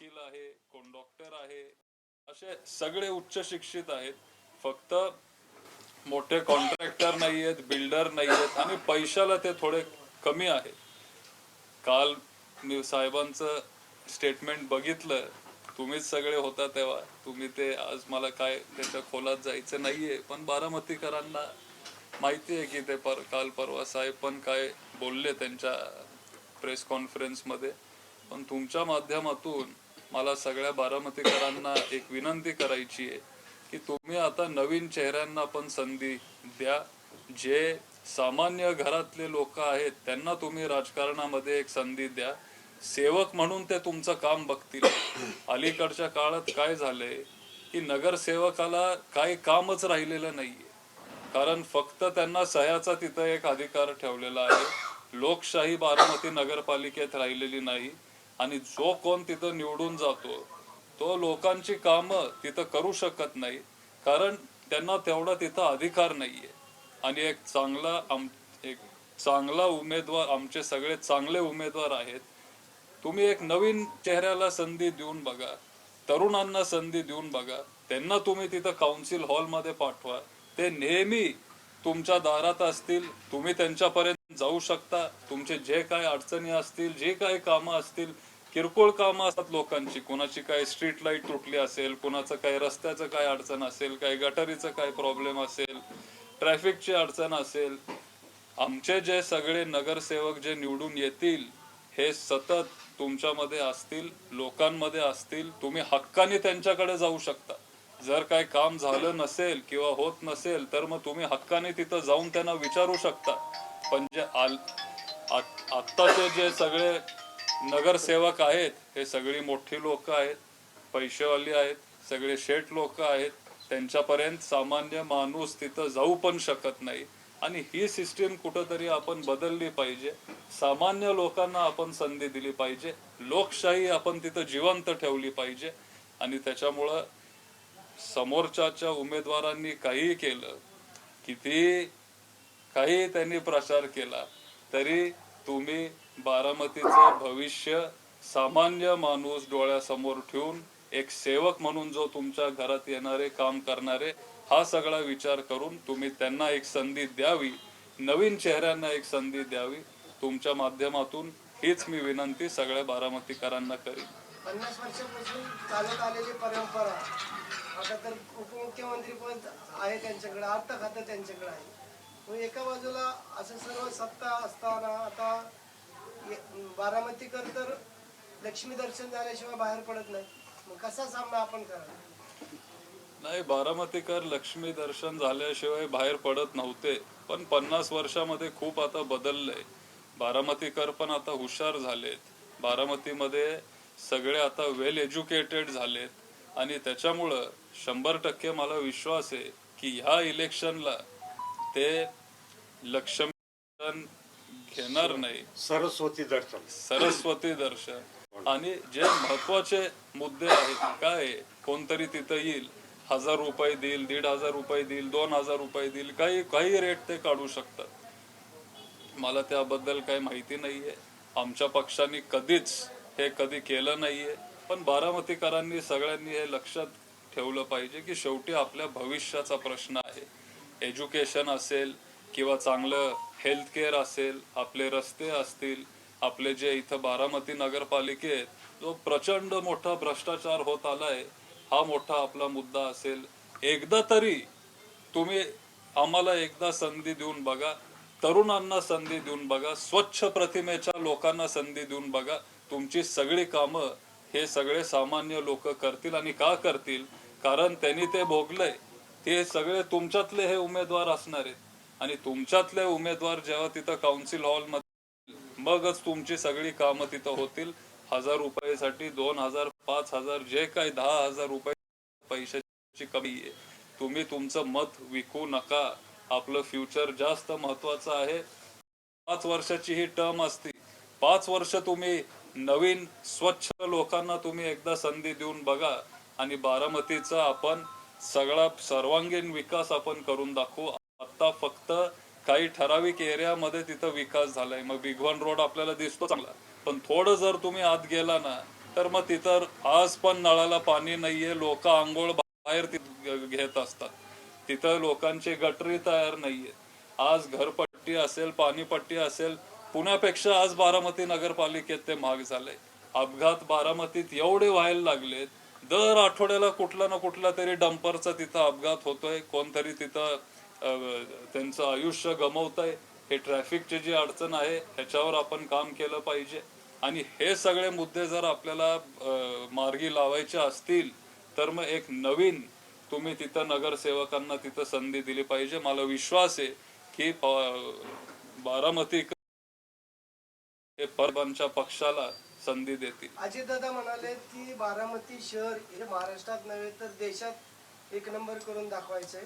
वकील आहे कोण डॉक्टर आहे असे सगळे उच्च शिक्षित आहेत. फक्त मोठे कॉन्ट्रॅक्टर नाही आहेत बिल्डर नाही आहेत आणि पैशाला ते थोडे कमी आहेत काल मी साहेबांचं स्टेटमेंट बघितलं. तुम्हीच सगळे होता तेव्हा. तुम्ही ते आज मला काय त्याच्या खोलात जायचं नाहीये. पण बारामतीकरांना माहिती आहे की ते पर काल परवा साहेब पण काय बोलले त्यांच्या प्रेस कॉन्फरन्समध्ये पण तुमच्या माध्यमातून मला सगळ्या बारामतीकरांना एक विनंती करायची आहे की तुम्ही आता नवीन चेहऱ्यांना पण संधी द्या. जे सामान्य घरातले लोक आहेत त्यांना तुम्ही राजकारणामध्ये एक संधी द्या. सेवक म्हणून ते तुमचं काम बघतील. अलीकडच्या काळात काय झालंय की नगरसेवकाला काही कामच राहिलेलं नाहीये. कारण फक्त त्यांना सह्याचा तिथं एक अधिकार ठेवलेला आहे. लोकशाही बारामती नगरपालिकेत राहिलेली नाही. आणि जो कोण तिथं निवडून जातो तो लोकांची कामं तिथं करू शकत नाही कारण त्यांना तेवढा तिथं अधिकार नाहीये. आणि एक चांगला आम एक चांगला उमेदवार आमचे सगळे चांगले उमेदवार आहेत. तुम्ही एक नवीन चेहऱ्याला संधी देऊन बघा तरुणांना संधी देऊन बघा त्यांना तुम्ही तिथं काउन्सिल हॉलमध्ये पाठवा. ते नेहमी तुमच्या दारात असतील तुम्ही त्यांच्यापर्यंत जाऊ शकता. तुमचे जे काय अडचणी असतील जे काय कामं असतील किरकोळ कामं असतात लोकांची. कोणाची काय स्ट्रीट लाइट तुटली असेल कोणाचं काय रस्त्याचं काय अडचण असेल काय गटारीचं काय प्रॉब्लेम असेल ट्रॅफिकची अडचण असेल आमचे जे सगळे नगरसेवक जे निवडून येतील हे सतत तुमच्यामध्ये असतील लोकांमध्ये असतील. तुम्ही हक्काने त्यांच्याकडे जाऊ शकता. जर काय काम झालं नसेल किंवा होत नसेल तर मग तुम्ही हक्काने तिथं जाऊन त्यांना विचारू शकता. पण जे आल आत्ताचे जे सगळे नगरसेवक आहेत हे सगळी मोठी लोक आहेत पैसेवाली आहेत सगळे शेठ लोक आहेत त्यांच्यापर्यंत सामान्य माणूस तिथं जाऊ पण शकत नाही. आणि ही सिस्टीम कुठंतरी आपण बदलली पाहिजे. सामान्य लोकांना आपण संधी दिली पाहिजे. लोकशाही आपण तिथं जिवंत ठेवली पाहिजे. आणि त्याच्यामुळं समोरच्याच्या उमेदवारांनी काहीही केलं किती काही त्यांनी प्रचार केला तरी तुम्ही बारामतीचं भविष्य सामान्य माणूस डोळ्यासमोर ठेवून एक सेवक म्हणून जो तुमच्या घरात येणारे काम करणारे हा सगळा विचार करून तुम्ही त्यांना एक संधी द्यावी नवीन चेहऱ्यांना एक संधी द्यावी तुमच्या माध्यमातून हीच मी विनंती सगळ्या बारामतीकरांना करीन. पन्नास वर्षापासून चालत आलेली परंपरा आता तर उपमुख्यमंत्री पण आहे त्यांच्याकडे अर्थ खातं त्यांच्याकडे आहे. मग एका बाजूला असं सर्व सत्ता असताना आता बारामतीकर तर लक्ष्मी दर्शन झाल्याशिवाय बाहेर पडत नाही. मग कसा सामना आपण करा नाही बारामतीकर लक्ष्मी दर्शन झाल्याशिवाय बाहेर पडत नव्हते. पण पन्नास वर्षामध्ये खूप आता बदललंय बारामतीकर पण आता हुशार झालेत. बारामतीमध्ये सगळे आता वेल एज्युकेटेड झालेत. आणि त्याच्यामुळं शंभर टक्के मला विश्वास आहे की ह्या इलेक्शनला ते लक्ष्मी घेणार नाही. सरस्वती दर्शन. सरस्वती दर्शन. आणि जे महत्त्वाचे मुद्दे आहेत काय? कोणतरी तिथं येईल हजार रुपये देईल दीड हजार रुपये देईल दोन हजार रुपये देईल काही काही रेट ते काढू शकतात. मला त्याबद्दल काही माहिती नाहीये. आमच्या पक्षाने कधीच हे कधी केलं नाहीये. पण बारामतीकरांनी सगळ्यांनी हे लक्षात ठेवलं पाहिजे की शेवटी आपल्या भविष्याचा प्रश्न आहे. एज्युकेशन असेल किंवा चांगलं हेल्थ केअर असेल आपले रस्ते असतील आपले जे इथं बारामती नगरपालिकेत जो प्रचंड मोठा भ्रष्टाचार होत आलाय. हा मोठा आपला मुद्दा असेल. एकदा तरी तुम्ही आम्हाला एकदा संधी देऊन बघा. तरुणांना संधी देऊन बघा. स्वच्छ प्रतिमेच्या लोकांना संधी देऊन बघा. तुमची सगळी कामं हे सगळे सामान्य लोक करतील आणि का करतील? कारण त्यांनी ते भोगलंय. ते सगळे तुमच्यातले हे उमेदवार असणार आहेत. आणि तुमच्यातले उमेदवार जेव्हा तिथं काउन्सिल हॉलमध्ये मगच तुमची सगळी कामं तिथं होतील. हजार रुपयासाठी दोन हजार पाच हजार जे काही दहा हजार रुपये पैशाची कमी आहे. तुम्ही तुमचं मत विकू नका. आपलं फ्युचर जास्त महत्वाचं आहे. पाच वर्षाची ही टर्म असती. पाच वर्ष तुम्ही नवीन स्वच्छ लोकांना तुम्ही एकदा संधी देऊन बघा. आणि बारामतीचा आपण सगळा सर्वांगीण विकास आपण करून दाखवू. आता फक्त काही ठराविक एरियामध्ये तिथं विकास झालाय. मग बिगवन रोड आपल्याला दिसतो चांगला. पण थोडं जर तुम्ही आत गेला ना तर मग तिथं आज पण नळाला पाणी नाहीये. लोक आंघोळ बाहेर घेत असतात. तिथं लोकांची गटरी तयार नाहीये. आज घरपट्टी असेल पाणीपट्टी असेल पुण्यापेक्षा आज बारामती नगरपालिकेत ते महाग झालंय. अपघात बारामतीत एवढे व्हायला लागलेत. दर आठवड्याला कुठला ना कुठला तरी डंपरचा तिथं अपघात होतोय. कोणतरी तिथं त्यांचं आयुष्य गमवतंय हे ट्रॅफिकची जी अडचण आहे ह्याच्यावर आपण काम केलं पाहिजे. आणि हे सगळे मुद्दे जर आपल्याला मार्गी लावायचे असतील तर मग एक नवीन तुम्ही तिथं नगरसेवकांना तिथं संधी दिली पाहिजे. मला विश्वास आहे की बारामती हे परबांच्या पक्षाला संधी देतील. अजितदादा म्हणाले की बारामती शहर हे महाराष्ट्रात नव्हे तर देशात एक नंबर करून दाखवायचंय.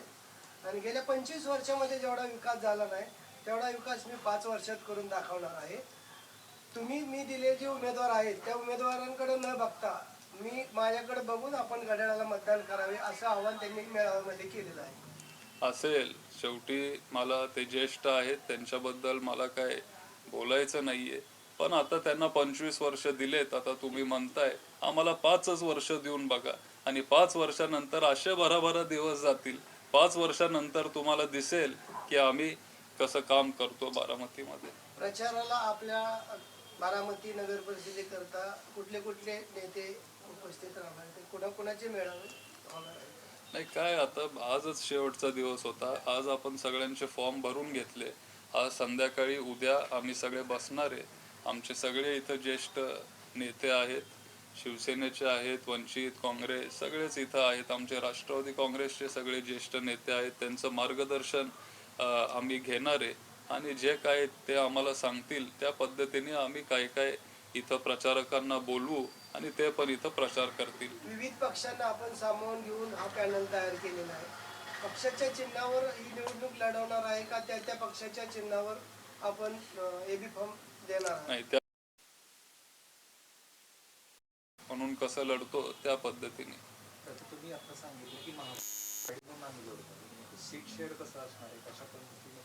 आणि गेल्या पंचवीस वर्षामध्ये जेवढा विकास झाला नाही तेवढा विकास मी पाच वर्षात करून दाखवणार आहे. तुम्ही मी दिले जे उमेदवार आहेत त्या उमेदवारांकडे न बघता मी माझ्याकडे बघून आपण घड्याळाला मतदान करावे असं आव्हान त्यांनी मेळाव्यामध्ये केलेलं आहे. असेल. शेवटी मला ते ज्येष्ठ आहेत त्यांच्याबद्दल मला काय बोलायचं नाहीये. पण आता त्यांना पंचवीस वर्ष दिलेत आता तुम्ही म्हणताय आम्हाला पाचच वर्ष देऊन बघा. आणि पाच वर्षानंतर असे भराभरा दिवस जातील पाच वर्षानंतर तुम्हाला दिसेल की आम्ही कसं काम करतो बारामतीमध्ये. प्रचाराला आपल्या बारामती नगर परिषदेकरता कुठले कुठले नेते उपस्थित राहणार? कुणाकुणाचे मेळावे होणार आहेत? नाही काय आता आजच शेवटचा दिवस होता. आज आपण सगळ्यांचे फॉर्म भरून घेतले. आज संध्याकाळी उद्या आम्ही सगळे बसणार आहे. आमचे सगळे इथं ज्येष्ठ नेते आहेत. शिवसेनेचे आहेत वंचित काँग्रेस सगळेच इथं आहेत. आमचे राष्ट्रवादी काँग्रेसचे सगळे ज्येष्ठ नेते आहेत. त्यांचं मार्गदर्शन आम्ही घेणार आहे. आणि जे काय ते आम्हाला सांगतील त्या पद्धतीने आम्ही काय काय इथं प्रचारकांना बोलवू आणि ते पण इथं प्रचार करतील. विविध पक्षांना आपण सामावून घेऊन हा पॅनल तयार केलेला आहे. पक्षाच्या चिन्हावर ही निवडणूक लढवणार आहे का? त्या त्या पक्षाच्या चिन्हावर आपण एबी फॉर्म देणार नाही त्या म्हणून कसं लढतो त्या पद्धतीने. पद्धतीने?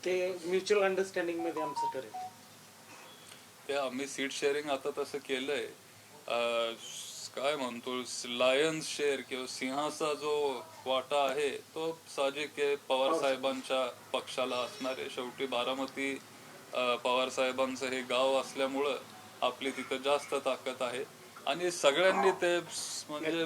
ते म्युच्युअल अंडरस्टँडिंगमध्ये आमचं ठरेल ते आम्ही सीट शेअरिंग आता तसं केलंय. काय म्हणतो लायन्स शेअर किंवा सिंहाचा जो वाटा आहे तो साहजिक आहे पवार साहेबांच्या पक्षाला असणार आहे. शेवटी बारामती पवार साहेबांचं हे गाव असल्यामुळं आपली तिथं जास्त ताकद आहे. आणि सगळ्यांनी ते म्हणजे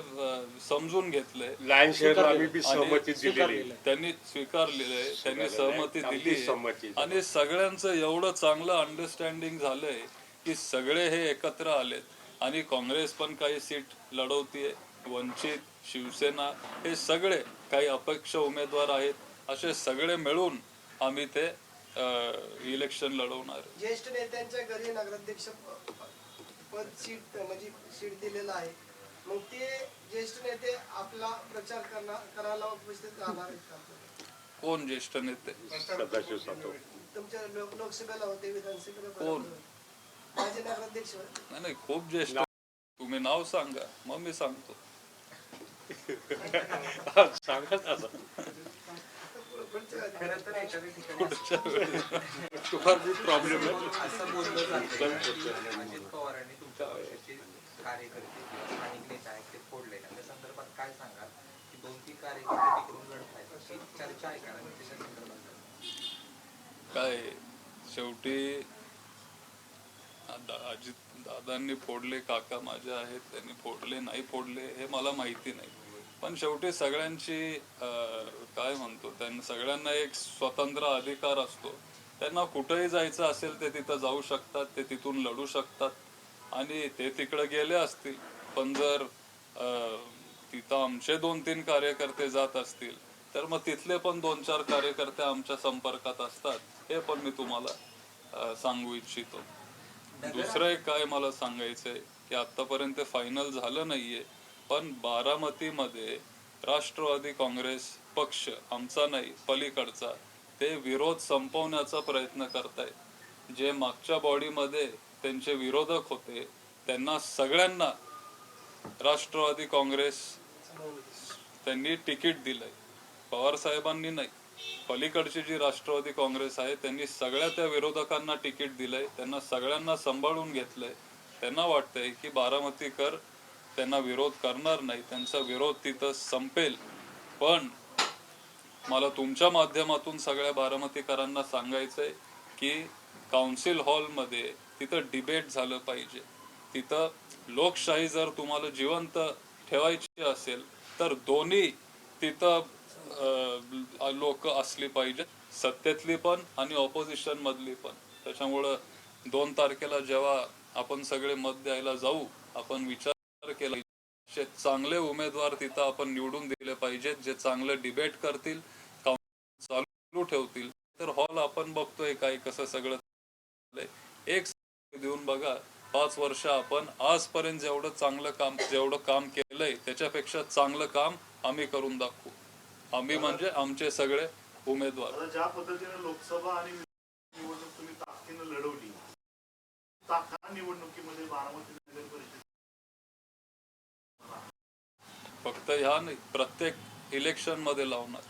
समजून घेतलंय लाईन शेअर आम्ही बी आणि सहमती दिलेली स्वीकारलेलं आहे. त्यांनी स्वीकारलेलं त्यांनी. सहमती आमची दिली आहे. आणि सगळ्यांचं एवढं चांगलं अंडरस्टँडिंग झालंय की सगळे हे एकत्र आलेत आणि काँग्रेस पण काही सीट लढवतीये वंचित शिवसेना हे सगळे काही अपक्ष उमेदवार आहेत असे सगळे मिळून आम्ही ते इलेक्शन लढवणार आहे. ज्येष्ठ नेत्यांच्या घरी नगराध्यक्ष पद सीट म्हणजे सीट दिलेलं आहे. मग ते ज्येष्ठ नेते आपला प्रचार करणार करायला उपस्थित राहणार आहेत का? कोण ज्येष्ठ नेते? सदाशिव सातव. तुमच्या लोक- लोकसभेला होते विधानसभेला कोण? माझे नगराध्यक्ष होते. नाही नाही खूप ज्येष्ठ. तुम्ही नाव सांगा मग मी सांगतो. सांगा आता पुढच्या खरं तर एखाद्या ठिकाणी प्रॉब्लेम आहे. असं बोललं जातं. अजित तुमच्या पक्षाचे कार्यकर्ते किंवा स्थानिक नेते आहेत ते फोडले त्या संदर्भात काय सांगाल? की दोन तीन कार्यकर्ते तिकडून लढत आहेत. अशी चर्चा आहे का? त्याच्या संदर्भात काय? शेवटी दा- अजित दादांनी फोडले काका माझे आहेत त्यांनी फोडले नाही फोडले हे मला माहिती नाही. पण शेवटी सगळ्यांची काय म्हणतो त्यांना सगळ्यांना एक स्वतंत्र अधिकार असतो. त्यांना कुठेही जायचं असेल ते तिथं जाऊ शकतात ते तिथून लढू शकतात. आणि ते तिकडे गेले असतील. पण जर तिथं आमचे दोन तीन कार्यकर्ते जात असतील तर मग तिथले पण दोन चार कार्यकर्ते आमच्या संपर्कात असतात. हे पण मी तुम्हाला सांगू इच्छितो. दुसरं एक काय मला सांगायचंय की आतापर्यंत फायनल झालं नाहीये पण बारामतीमध्ये राष्ट्रवादी काँग्रेस पक्ष आमचा नाही पलीकडचा ते विरोध संपवण्याचा प्रयत्न करतायत. जे मागच्या बॉडीमध्ये त्यांचे विरोधक होते. त्यांना सगळ्यांना राष्ट्रवादी काँग्रेस त्यांनी तिकीट दिलंय. पवार साहेबांनी नाही. पलीकडची जी राष्ट्रवादी काँग्रेस आहे त्यांनी सगळ्या त्या विरोधकांना तिकीट दिलंय. त्यांना सगळ्यांना सांभाळून घेतलंय. त्यांना वाटतंय की बारामतीकर त्यांना विरोध करणार नाही. त्यांचा विरोध तिथं संपेल. पण मला तुमच्या माध्यमातून सगळ्या बारामतीकरांना सांगायचंय की काउन्सिल हॉलमध्ये तिथं डिबेट झालं पाहिजे. तिथं लोकशाही जर तुम्हाला जिवंत ठेवायची असेल तर दोन्ही तिथं लोक असली पाहिजे सत्तेतली पण आणि ऑपोजिशन मधली पण. त्याच्यामुळं दोन तारखेला जेव्हा आपण सगळे मत द्यायला जाऊ आपण विचार केला जे चांगले उमेदवार तिथं आपण निवडून दिले पाहिजेत जे चांगलं डिबेट करतील चालू ठेवतील. तर हॉल आपण बघतोय काय कसं सगळं एक देऊन बघा पाच वर्ष आपण आजपर्यंत जेवढं चांगलं काम जेवढं काम केलंय त्याच्यापेक्षा चांगलं काम आम्ही करून दाखवू. आम्ही म्हणजे आमचे सगळे उमेदवार. ज्या पद्धतीने लोकसभा आणि निवडणूक तुम्ही ताकदीनं लढवली निवडणुकीमध्ये बारामती नगर परिषद फक्त ह्या नाही प्रत्येक इलेक्शनमध्ये लावणार.